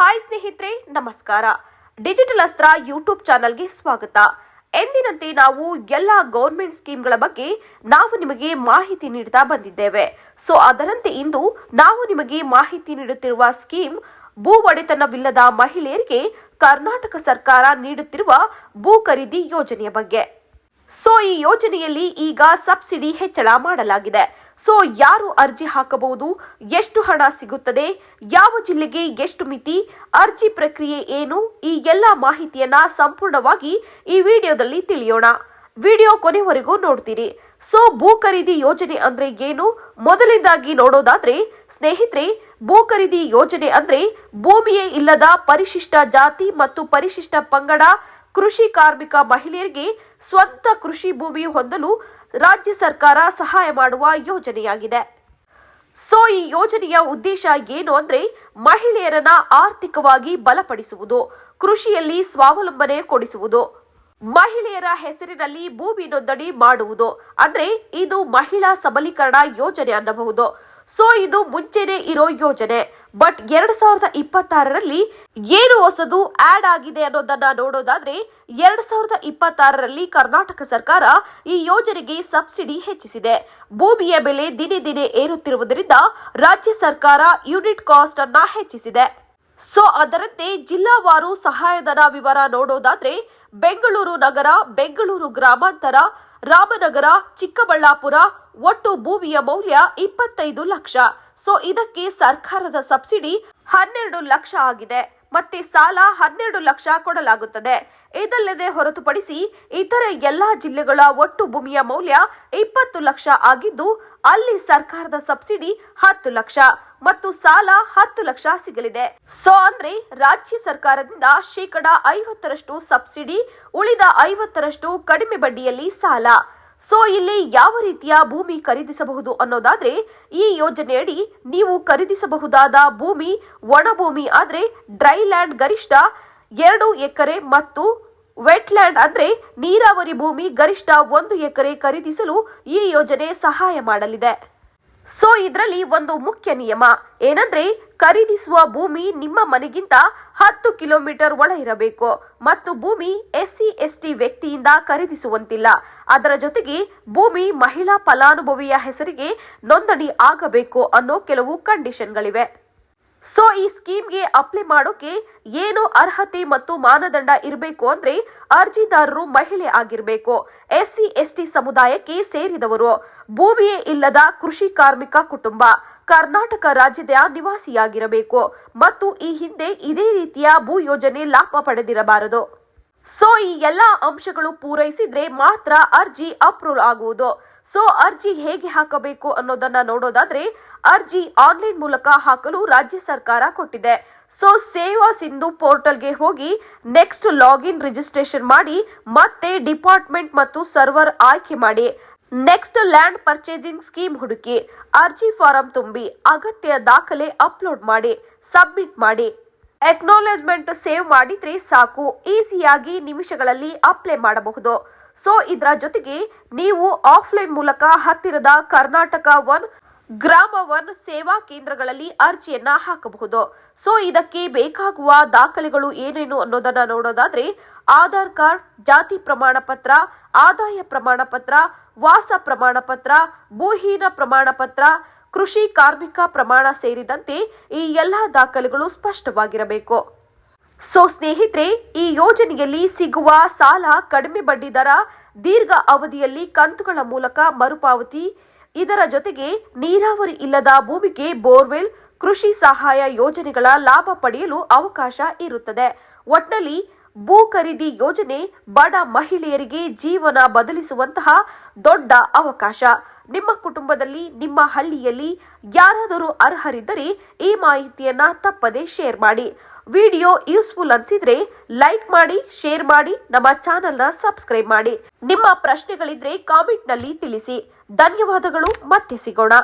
Hi ಸ್ನೇಹಿತರೆ, ನಮಸ್ಕಾರ. Digital ಅಸ್ತ್ರ ಯೂಟ್ಯೂಬ್ ಚಾನಲ್ಗೆ ಸ್ವಾಗತ. ಎಂದಿನಂತೆ ನಾವು ಎಲ್ಲ ಗೌರ್ಮೆಂಟ್ ಸ್ಕೀಮ್ಗಳ ಬಗ್ಗೆ ನಾವು ನಿಮಗೆ ಮಾಹಿತಿ ನೀಡುತ್ತಾ ಬಂದಿದ್ದೇವೆ. ಸೊ ಅದರಂತೆ ಇಂದು ನಾವು ನಿಮಗೆ ಮಾಹಿತಿ ನೀಡುತ್ತಿರುವ ಸ್ಕೀಮ್ ಭೂ ಒಡೆತನವಿಲ್ಲದ ಮಹಿಳೆಯರಿಗೆ ಕರ್ನಾಟಕ ಸರ್ಕಾರ ನೀಡುತ್ತಿರುವ ಭೂ ಖರೀದಿ ಯೋಜನೆಯ ಬಗ್ಗೆ. ಸೊ ಈ ಯೋಜನೆಯಲ್ಲಿ ಈಗ ಸಬ್ಸಿಡಿ ಹೆಚ್ಚಳ ಮಾಡಲಾಗಿದೆ. ಸೊ ಯಾರು ಅರ್ಜಿ ಹಾಕಬಹುದು? ಎಷ್ಟು ಹಣ ಸಿಗುತ್ತದೆ? ಯಾವ ಜಿಲ್ಲೆಗೆ ಎಷ್ಟು ಮಿತಿ? ಅರ್ಜಿ ಪ್ರಕ್ರಿಯೆ ಏನು? ಈ ಎಲ್ಲ ಮಾಹಿತಿಯನ್ನ ಸಂಪೂರ್ಣವಾಗಿ ಈ ವಿಡಿಯೋದಲ್ಲಿ ತಿಳಿಯೋಣ. ವಿಡಿಯೋ ಕೊನೆವರೆಗೂ ನೋಡ್ತೀರಿ. ಸೊ ಭೂ ಖರೀದಿ ಯೋಜನೆ ಅಂದ್ರೆ ಏನು? ಮೊದಲನೇದಾಗಿ ನೋಡೋದಾದ್ರೆ, ಸ್ನೇಹಿತರೆ, ಭೂ ಖರೀದಿ ಯೋಜನೆ ಅಂದ್ರೆ ಭೂಮಿಯೇ ಇಲ್ಲದ ಪರಿಶಿಷ್ಟ ಜಾತಿ ಮತ್ತು ಪರಿಶಿಷ್ಟ ಪಂಗಡ ಕೃಷಿ ಕಾರ್ಮಿಕ ಮಹಿಳೆಯರಿಗೆ ಸ್ವಂತ ಕೃಷಿ ಭೂಮಿ ಹೊಂದಲು ರಾಜ್ಯ ಸರ್ಕಾರ ಸಹಾಯ ಮಾಡುವ ಯೋಜನೆಯಾಗಿದೆ. ಸೊ, ಈ ಯೋಜನೆಯ ಉದ್ದೇಶ ಏನು ಅಂದ್ರೆ ಮಹಿಳೆಯರನ್ನ ಆರ್ಥಿಕವಾಗಿ ಬಲಪಡಿಸುವುದು, ಕೃಷಿಯಲ್ಲಿ ಸ್ವಾವಲಂಬನೆ ಕೊಡಿಸುವುದು. ಮಹಿಳೆಯರ ಹೆಸರಿನಲ್ಲಿ ಭೂಮಿ ನೋಂದಣಿ ಮಾಡುವುದು. ಅಂದ್ರೆ ಇದು ಮಹಿಳಾ ಸಬಲೀಕರಣ ಯೋಜನೆ ಅನ್ನಬಹುದು. ಸೊ ಇದು ಮುಂಚೆನೆ ಇರೋ ಯೋಜನೆ. ಬಟ್ ಎರಡ್ ಸಾವಿರದ ಇಪ್ಪತ್ತಾರರಲ್ಲಿ ಏನು ಹೊಸದು ಆಡ್ ಆಗಿದೆ ಅನ್ನೋದನ್ನ ನೋಡೋದಾದ್ರೆ, ಎರಡ್ ಸಾವಿರದ ಇಪ್ಪತ್ತಾರರಲ್ಲಿ ಕರ್ನಾಟಕ ಸರ್ಕಾರ ಈ ಯೋಜನೆಗೆ ಸಬ್ಸಿಡಿ ಹೆಚ್ಚಿಸಿದೆ. ಭೂಮಿಯ ಬೆಲೆ ದಿನೇ ದಿನೇ ಏರುತ್ತಿರುವುದರಿಂದ ರಾಜ್ಯ ಸರ್ಕಾರ ಯೂನಿಟ್ ಕಾಸ್ಟ್ ಅನ್ನ ಹೆಚ್ಚಿಸಿದೆ. ಸೊ ಅದರಂತೆ ಜಿಲ್ಲಾವಾರು ಸಹಾಯಧನ ವಿವರ ನೋಡೋದಾದ್ರೆ ಬೆಂಗಳೂರು ನಗರ, ಬೆಂಗಳೂರು ಗ್ರಾಮಾಂತರ, ರಾಮನಗರ, ಚಿಕ್ಕಬಳ್ಳಾಪುರ, ಒಟ್ಟು ಭೂಮಿಯ ಮೌಲ್ಯ ಇಪ್ಪತ್ತೈದು ಲಕ್ಷ. ಸೊ ಇದಕ್ಕೆ ಸರ್ಕಾರದ ಸಬ್ಸಿಡಿ ಹನ್ನೆರಡು ಲಕ್ಷ ಆಗಿದೆ. ಮತ್ತೆ ಸಾಲ ಹನ್ನೆರಡು ಲಕ್ಷ ಕೊಡಲಾಗುತ್ತದೆ. ಇದಲ್ಲದೆ ಹೊರತುಪಡಿಸಿ ಇತರ ಎಲ್ಲಾ ಜಿಲ್ಲೆಗಳ ಒಟ್ಟು ಭೂಮಿಯ ಮೌಲ್ಯ ಇಪ್ಪತ್ತು ಲಕ್ಷ ಆಗಿದ್ದು, ಅಲ್ಲಿ ಸರ್ಕಾರದ ಸಬ್ಸಿಡಿ ಹತ್ತು ಲಕ್ಷ ಮತ್ತು ಸಾಲ ಹತ್ತು ಲಕ್ಷ ಸಿಗಲಿದೆ. ಸೊ ಅಂದ್ರೆ ರಾಜ್ಯ ಸರ್ಕಾರದಿಂದ ಶೇಕಡ ಐವತ್ತರಷ್ಟು ಸಬ್ಸಿಡಿ, ಉಳಿದ ಐವತ್ತರಷ್ಟು ಕಡಿಮೆ ಬಡ್ಡಿಯಲ್ಲಿ ಸಾಲ. ಸೊ ಇಲ್ಲಿ ಯಾವ ರೀತಿಯ ಭೂಮಿ ಖರೀದಿಸಬಹುದು ಅನ್ನೋದಾದ್ರೆ ಈ ಯೋಜನೆಯಡಿ ನೀವು ಖರೀದಿಸಬಹುದಾದ ಭೂಮಿ ಒಣ ಭೂಮಿ ಆದ್ರೆ ಡ್ರೈ ಲ್ಯಾಂಡ್ ಗರಿಷ್ಠ ಎರಡು ಎಕರೆ ಮತ್ತು ವೆಟ್ಲ್ಯಾಂಡ್ ಅಂದ್ರೆ ನೀರಾವರಿ ಭೂಮಿ ಗರಿಷ್ಠ ಒಂದು ಎಕರೆ ಖರೀದಿಸಲು ಈ ಯೋಜನೆ ಸಹಾಯ ಮಾಡಲಿದೆ. ಸೊ ಇದರಲ್ಲಿ ಒಂದು ಮುಖ್ಯ ನಿಯಮ. ಏನಂದ್ರೆ, ಖರೀದಿಸುವ ಭೂಮಿ ನಿಮ್ಮ ಮನೆಗಿಂತ ಹತ್ತು ಕಿಲೋಮೀಟರ್ ಒಳ ಇರಬೇಕು. ಮತ್ತು ಭೂಮಿ ಎಸ್ಸಿ, ಎಸ್ಟಿ ವ್ಯಕ್ತಿಯಿಂದ ಖರೀದಿಸುವಂತಿಲ್ಲ. ಅದರ ಜೊತೆಗೆ ಭೂಮಿ ಮಹಿಳಾ ಫಲಾನುಭವಿಯ ಹೆಸರಿಗೆ ನೋಂದಣಿ ಆಗಬೇಕು ಅನ್ನೋ ಕೆಲವು ಕಂಡೀಷನ್ಗಳಿವೆ ಸೊ, ಈ ಸ್ಕೀಮ್ಗೆ ಅಪ್ಲೈ ಮಾಡೋಕೆ ಏನು ಅರ್ಹತೆ ಮತ್ತು ಮಾನದಂಡ ಇರಬೇಕು ಅಂದ್ರೆ ಅರ್ಜಿದಾರರು ಮಹಿಳೆ ಆಗಿರಬೇಕು. ಎಸ್ಸಿ, ಎಸ್ಟಿ ಸಮುದಾಯಕ್ಕೆ ಸೇರಿದವರು. ಭೂಮಿಯೇ ಇಲ್ಲದ ಕೃಷಿ ಕಾರ್ಮಿಕ ಕುಟುಂಬ. ಕರ್ನಾಟಕ ರಾಜ್ಯದ ನಿವಾಸಿಯಾಗಿರಬೇಕು. ಮತ್ತು ಈ ಹಿಂದೆ ಇದೇ ರೀತಿಯ ಭೂ ಯೋಜನೆ ಲಾಭ ಪಡೆದಿರಬಾರದು. ಸೊ, ಈ ಎಲ್ಲಾ ಅಂಶಗಳು ಪೂರೈಸಿದ್ರೆ ಮಾತ್ರ ಅರ್ಜಿ ಅಪ್ರೂವ್ ಆಗುವುದು. ಸೊ, ಅರ್ಜಿ ಹೇಗೆ ಹಾಕಬೇಕು ಅನ್ನೋದನ್ನ ನೋಡೋದಾದ್ರೆ, ಅರ್ಜಿ ಆನ್ಲೈನ್ ಮೂಲಕ ಹಾಕಲು ರಾಜ್ಯ ಸರ್ಕಾರ ಕೊಟ್ಟಿದೆ. ಸೊ, ಸೇವಾ ಸಿಂಧು ಪೋರ್ಟಲ್ಗೆ ಹೋಗಿ ನೆಕ್ಸ್ಟ್ ಲಾಗಿನ್ ರಿಜಿಸ್ಟ್ರೇಷನ್ ಮಾಡಿ, ಮತ್ತೆ ಡಿಪಾರ್ಟ್ಮೆಂಟ್ ಮತ್ತು ಸರ್ವರ್ ಆಯ್ಕೆ ಮಾಡಿ. ನೆಕ್ಸ್ಟ್ ಲ್ಯಾಂಡ್ ಪರ್ಚೇಸಿಂಗ್ ಸ್ಕೀಮ್ ಹುಡುಕಿ, ಅರ್ಜಿ ಫಾರಂ ತುಂಬಿ ಅಗತ್ಯ ದಾಖಲೆ ಅಪ್ಲೋಡ್ ಮಾಡಿ, ಸಬ್ಮಿಟ್ ಮಾಡಿ. ಎಕ್ನಾಲೇಜ್ಮೆಂಟ್ ಸೇವ್ ಮಾಡಿದ್ರೆ ಸಾಕು. ಈಸಿಯಾಗಿ ನಿಮಿಷಗಳಲ್ಲಿ ಅಪ್ಲೈ ಮಾಡಬಹುದು. ಸೊ ಇದರ ಜೊತೆಗೆ ನೀವು ಆಫ್ಲೈನ್ ಮೂಲಕ ಹತ್ತಿರದ ಕರ್ನಾಟಕ ಒನ್ ಗ್ರಾಮ ವನ್ ಸೇವಾ ಕೇಂದ್ರಗಳಲ್ಲಿ ಅರ್ಜಿಯನ್ನ ಹಾಕಬಹುದು. ಸೊ ಇದಕ್ಕೆ ಬೇಕಾಗುವ ದಾಖಲೆಗಳು ಏನೇನು ಅನ್ನೋದನ್ನ ನೋಡೋದಾದ್ರೆ, ಆಧಾರ್ ಕಾರ್ಡ್, ಜಾತಿ ಪ್ರಮಾಣ ಪತ್ರ, ಆದಾಯ ಪ್ರಮಾಣ ಪತ್ರ, ವಾಸ ಪ್ರಮಾಣ ಪತ್ರ, ಭೂಹೀನ ಪ್ರಮಾಣ ಪತ್ರ, ಕೃಷಿ ಕಾರ್ಮಿಕ ಪ್ರಮಾಣ ಸೇರಿದಂತೆ ಈ ಎಲ್ಲಾ ದಾಖಲೆಗಳು ಸ್ಪಷ್ಟವಾಗಿರಬೇಕು. ಸೊ ಸ್ನೇಹಿತರೆ, ಈ ಯೋಜನೆಯಲ್ಲಿ ಸಿಗುವ ಸಾಲ ಕಡಿಮೆ ಬಡ್ಡಿ ದರ, ದೀರ್ಘ ಅವಧಿಯಲ್ಲಿ ಕಂತುಗಳ ಮೂಲಕ ಮರುಪಾವತಿ ಇದರ ಜೊತೆಗೆ ನೀರಾವರಿ ಇಲ್ಲದ ಭೂಮಿಗೆ ಬೋರ್ವೆಲ್ ಕೃಷಿ ಸಹಾಯ ಯೋಜನೆಗಳ ಲಾಭ ಪಡೆಯಲು ಅವಕಾಶ ಇರುತ್ತದೆ. ಒಟ್ನಲ್ಲಿ ಭೂ ಖರೀದಿ ಯೋಜನೆ ಬಡ ಮಹಿಳೆಯರಿಗೆ ಜೀವನ ಬದಲಿಸುವಂತಹ ದೊಡ್ಡ ಅವಕಾಶ. ನಿಮ್ಮ ಕುಟುಂಬದಲ್ಲಿ, ನಿಮ್ಮ ಹಳ್ಳಿಯಲ್ಲಿ ಯಾರಾದರೂ ಅರ್ಹರಿದ್ದರೆ ಈ ಮಾಹಿತಿಯನ್ನ ತಪ್ಪದೆ ಶೇರ್ ಮಾಡಿ. ವಿಡಿಯೋ ಯೂಸ್ಫುಲ್ ಅನ್ಸಿದ್ರೆ ಲೈಕ್ ಮಾಡಿ, ಶೇರ್ ಮಾಡಿ, ನಮ್ಮ ಚಾನೆಲ್ನ ಸಬ್ಸ್ಕ್ರೈಬ್ ಮಾಡಿ. ನಿಮ್ಮ ಪ್ರಶ್ನೆಗಳಿದ್ರೆ ಕಾಮೆಂಟ್ನಲ್ಲಿ ತಿಳಿಸಿ. ಧನ್ಯವಾದಗಳು, ಮತ್ತೆ ಸಿಗೋಣ.